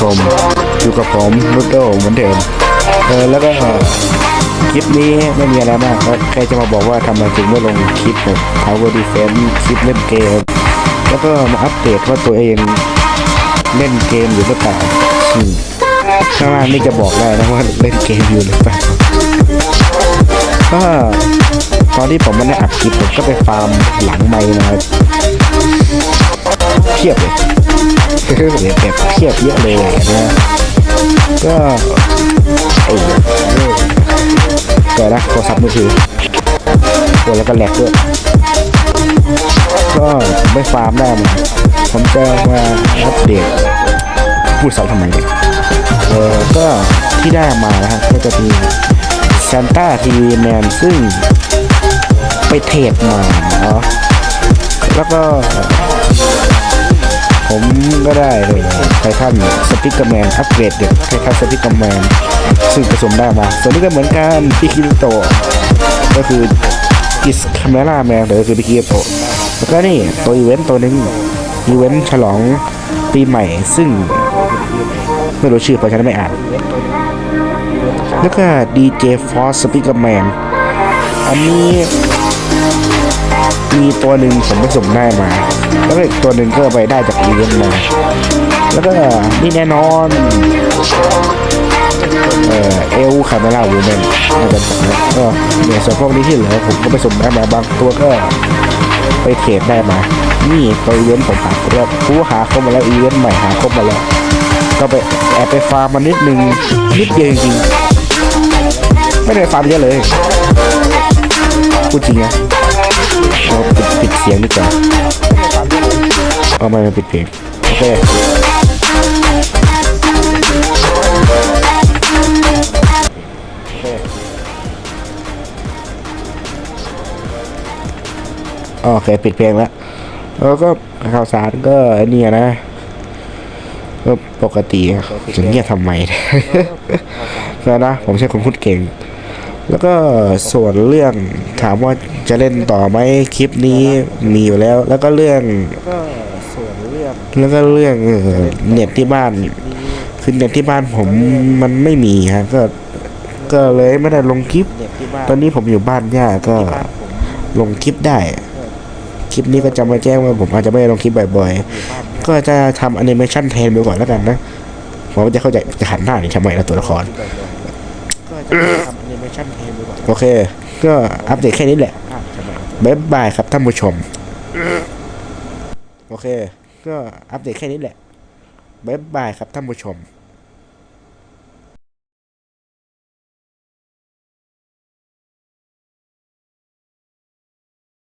ชม อยู่กับผมนุดโดเหมือนเดิมเออแล้วก็คลิปนี้ไม่มีอะไรมากครับใครจะมาบอกว่าทำไมถึงไม่ลงคลิปแบบ Tower Defense คลิปเล่นเกม แล้วก็มาอัปเดตว่าตัวเองเล่นเกมอยู่หรือเปล่าข้างล่างนี่จะบอกได้นะว่าเล่นเกมอยู่หรือเปล่าก็ตอนที่ผมไมันได้อัดคลิปผมก็ไปฟาร์มหลังไม้นะครับเพียบเลย เหลือแบบเพียบเยอะเลยนะก็ไอ้ก็นะโทรศัพท์มือถือโอ้แล้วก็แหลกด้วยก็ไม่ฟาร์มได้มาผมจะมาอัปเดตพูดซ้ำทำไมเนี่ยเออก็ที่ได้มานะฮะก็จะมีซานต้าทีวีแมนซึ่งไปเทรดมาเนาะแล้วก็ ผมก็ได้เลยไททันสปิกเกอร์แมนอัปเกรดเด็กไททันสปิกเกอร์แมนซึ่งผสมได้มาส่วนนี้ก็เหมือนกันพี่คิริโตก็คือกิสคาเมล่าแมนหรือคือพี่คิริโตแล้วก็นี่ตัวอีเวนต์ตัวหนึงอีเวนต์ฉลองปีใหม่ ซึ่งไม่รู้ชื่อเพราะฉันไม่อ่านแล้วก็ DJ Force Speaker Man อันนี้มีตัวหนึ่งผมผสมได้มา แล้วอีกตัวหนึ่งก็ไปได้จาก อีเวนต์มาแล้วก็นี่แน่นอนเออเอลคาเมล่าวูแมนน่าจะผมนะก็เนี่ยส่วนพวกนี้ที่เหลือผมก็ผสมได้มาบางตัวก็ไปเทรดได้มา นี่ตัวอีเวนต์ผมหาครบแล้วผู้หาครบมาแล้วอีเวนต์ใหม่หาครบมาแล้ว ก็ไปแอบไปฟาร์มมานิดนึงนิดเดียวจริงๆไม่ได้ฟาร์มเยอะเลยพูดจริงนะเราปิดปิดเสียงดีกว่า เอาไม่มาปิดเพลงโอเคโอเคปิดเพลงแล้วแล้วก็ข่าวสารก็ไอ้เนี่ยนะก็ปกติอะจะเงียบทำไมก็นะผมใช่คนพูดเก่ง แล้วก็ส่วนเรื่องถามว่าจะเล่นต่อไหมคลิปนี้มีอยู่แล้ว แล้วก็เรื่องก็ส่วนเรื่องแล้วก็เรื่องเอ่อเน็ตที่บ้านคือเน็ตที่บ้านผมมันไม่มีฮะก็ก็เลยไม่ได้ลงคลิปเน็ตที่บ้านตอนนี้ผมอยู่บ้านย่าก็บ้านผมลงคลิปได้ คลิปนี้ก็จะมาแจ้งว่าผมอาจจะไม่ได้ลงคลิปบ่อยๆ ก็จะทำแอนิเมชันแทนไปก่อนแล้วกันนะผมจะเข้าใจจะหันหน้านี่ทำไมละตัวละครก็จะทำแอนิเมชั่นเทมไปก่อนโอเค ก็อัปเดตแค่นี้แหละอะจะมาบ๊ายบายครับท่านผู้ชม โอเค ก็อัปเดตแค่นี้แหละบ๊ายบายครับท่านผู้ชม